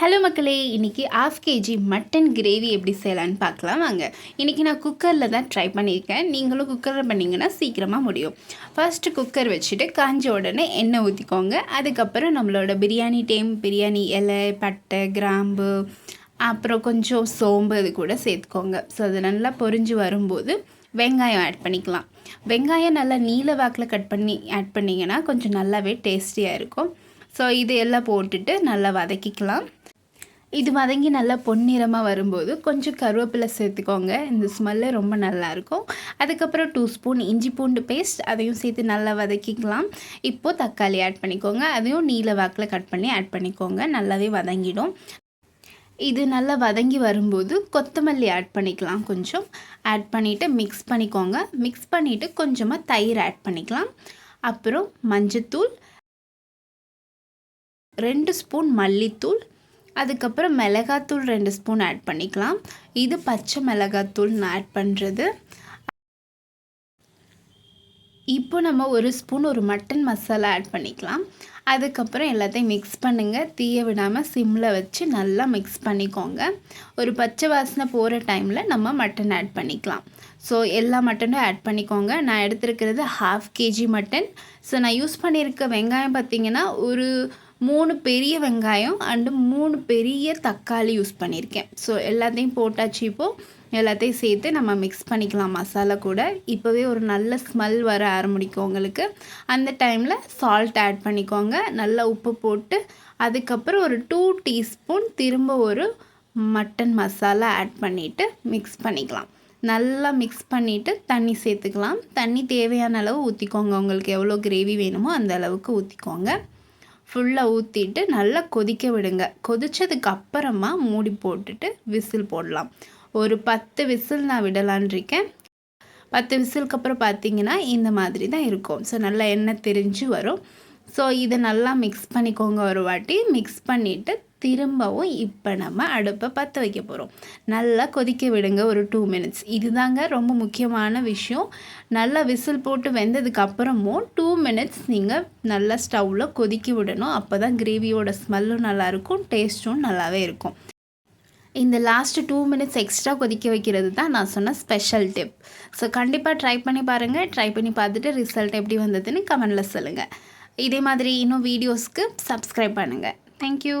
Hello மக்களே இன்றைக்கி half KG mutton gravy எப்படி செய்யலான்னு பார்க்கலாம். வாங்க இன்றைக்கி நான் குக்கரில் தான் ட்ரை பண்ணியிருக்கேன். நீங்களும் குக்கரில் பண்ணிங்கன்னா சீக்கிரமாக முடியும். ஃபர்ஸ்ட்டு குக்கர் வச்சுட்டு காஞ்ச உடனே எண்ணெய் ஊற்றிக்கோங்க அதுக்கப்புறம் நம்மளோட பிரியாணி டைம் பிரியாணி இலை பட்டை கிராம்பு அப்புறம் கொஞ்சம் சோம்பு அது கூட சேர்த்துக்கோங்க. ஸோ அது நல்லா பொரிஞ்சு வரும்போது வெங்காயம் ஆட் பண்ணிக்கலாம். வெங்காயம் நல்லா நீல வாக்கில் கட் பண்ணி ஆட் பண்ணிங்கன்னா கொஞ்சம் நல்லாவே டேஸ்டியாக இருக்கும். ஸோ இது எல்லாம் போட்டுட்டு நல்லா வதக்கிக்கலாம். இது வதங்கி நல்லா பொன்னிறமாக வரும்போது கொஞ்சம் கருவேப்பிலை சேர்த்துக்கோங்க. இந்த ஸ்மெல்லு ரொம்ப நல்லாயிருக்கும். அதுக்கப்புறம் டூ ஸ்பூன் இஞ்சி பூண்டு பேஸ்ட் அதையும் சேர்த்து நல்லா வதக்கிக்கலாம். இப்போது தக்காளி ஆட் பண்ணிக்கோங்க. அதையும் நீல வாக்கில் கட் பண்ணி ஆட் பண்ணிக்கோங்க. நல்லாவே வதங்கிடும். இது நல்லா வதங்கி வரும்போது கொத்தமல்லி ஆட் பண்ணிக்கலாம் கொஞ்சம். ஆட் பண்ணிவிட்டு மிக்ஸ் பண்ணிக்கோங்க. மிக்ஸ் பண்ணிவிட்டு கொஞ்சமாக தயிர் ஆட் பண்ணிக்கலாம். அப்புறம் மஞ்சத்தூள் ரெண்டு ஸ்பூன் மல்லித்தூள் அதுக்கப்புறம் மிளகாத்தூள் ரெண்டு ஸ்பூன் ஆட் பண்ணிக்கலாம். இது பச்சை மிளகாத்தூள் நான் ஆட் பண்ணுறது இப்போ நம்ம ஒரு ஸ்பூன் ஒரு மட்டன் மசாலா ஆட் பண்ணிக்கலாம். அதுக்கப்புறம் எல்லாத்தையும் மிக்ஸ் பண்ணுங்கள் தீய விடாமல் சிம்மில் வச்சு நல்லா மிக்ஸ் பண்ணிக்கோங்க. ஒரு பச்சை வாசனை போகிற டைமில் நம்ம மட்டன் ஆட் பண்ணிக்கலாம். ஸோ எல்லா மட்டனும் ஆட் பண்ணிக்கோங்க. நான் எடுத்துருக்கிறது ஹாஃப் கேஜி மட்டன். ஸோ நான் யூஸ் பண்ணியிருக்க வெங்காயம் பார்த்திங்கன்னா ஒரு மூணு பெரிய வெங்காயம் அண்டு மூணு பெரிய தக்காளி யூஸ் பண்ணியிருக்கேன் ஸோ எல்லாத்தையும் போட்டாச்சு இப்போது எல்லாத்தையும் சேர்த்து நம்ம மிக்ஸ் பண்ணிக்கலாம் மசாலா கூட. இப்போவே ஒரு நல்ல ஸ்மெல் வர ஆரம்பிக்கும் உங்களுக்கு. அந்த டைமில் சால்ட் ஆட் பண்ணிக்கோங்க. நல்லா உப்பு போட்டு அதுக்கப்புறம் ஒரு டூ டீஸ்பூன் திரும்ப ஒரு மட்டன் மசாலா ஆட் பண்ணிவிட்டு மிக்ஸ் பண்ணிக்கலாம். நல்லா மிக்ஸ் பண்ணிவிட்டு தண்ணி சேர்த்துக்கலாம். தண்ணி தேவையான அளவு ஊற்றிக்கோங்க உங்களுக்கு எவ்வளோ கிரேவி வேணுமோ அந்த அளவுக்கு ஊற்றிக்கோங்க ஃபுல்லாக ஊற்றிட்டு நல்லா கொதிக்க விடுங்க. கொதித்ததுக்கு அப்புறமா மூடி போட்டுட்டு விசில் போடலாம். ஒரு பத்து விசில் நான் விடலான் இருக்கேன். பத்து விசிலுக்கு அப்புறம் பார்த்தீங்கன்னா இந்த மாதிரி தான் இருக்கும். ஸோ நல்லா எண்ணெய் தெரிஞ்சு வரும். ஸோ இதை நல்லா மிக்ஸ் பண்ணிக்கோங்க ஒரு வாட்டி. மிக்ஸ் பண்ணிவிட்டு திரும்பவும் இப்போ நம்ம அடுப்பை பற்ற வைக்க போகிறோம் நல்லா கொதிக்க விடுங்க ஒரு டூ மினிட்ஸ் இதுதாங்க ரொம்ப முக்கியமான விஷயம். நல்லா விசில் போட்டு வெந்ததுக்கப்புறமும் டூ மினிட்ஸ் நீங்கள் நல்லா ஸ்டவ்வில் கொதிக்க விடணும். அப்போ தான் கிரேவியோட ஸ்மெல்லும் நல்லாயிருக்கும் டேஸ்ட்டும் நல்லாவே இருக்கும். இந்த லாஸ்ட்டு டூ மினிட்ஸ் எக்ஸ்ட்ரா கொதிக்க வைக்கிறது தான் நான் சொன்ன ஸ்பெஷல் டிப் ஸோ கண்டிப்பாக ட்ரை பண்ணி பாருங்கள் ட்ரை பண்ணி பார்த்துட்டு ரிசல்ட் எப்படி வந்ததுன்னு கமெண்டில் சொல்லுங்கள் இதே மாதிரி இன்னும் வீடியோஸ்க்கு சப்ஸ்கிரைப் பண்ணுங்கள் தேங்க்யூ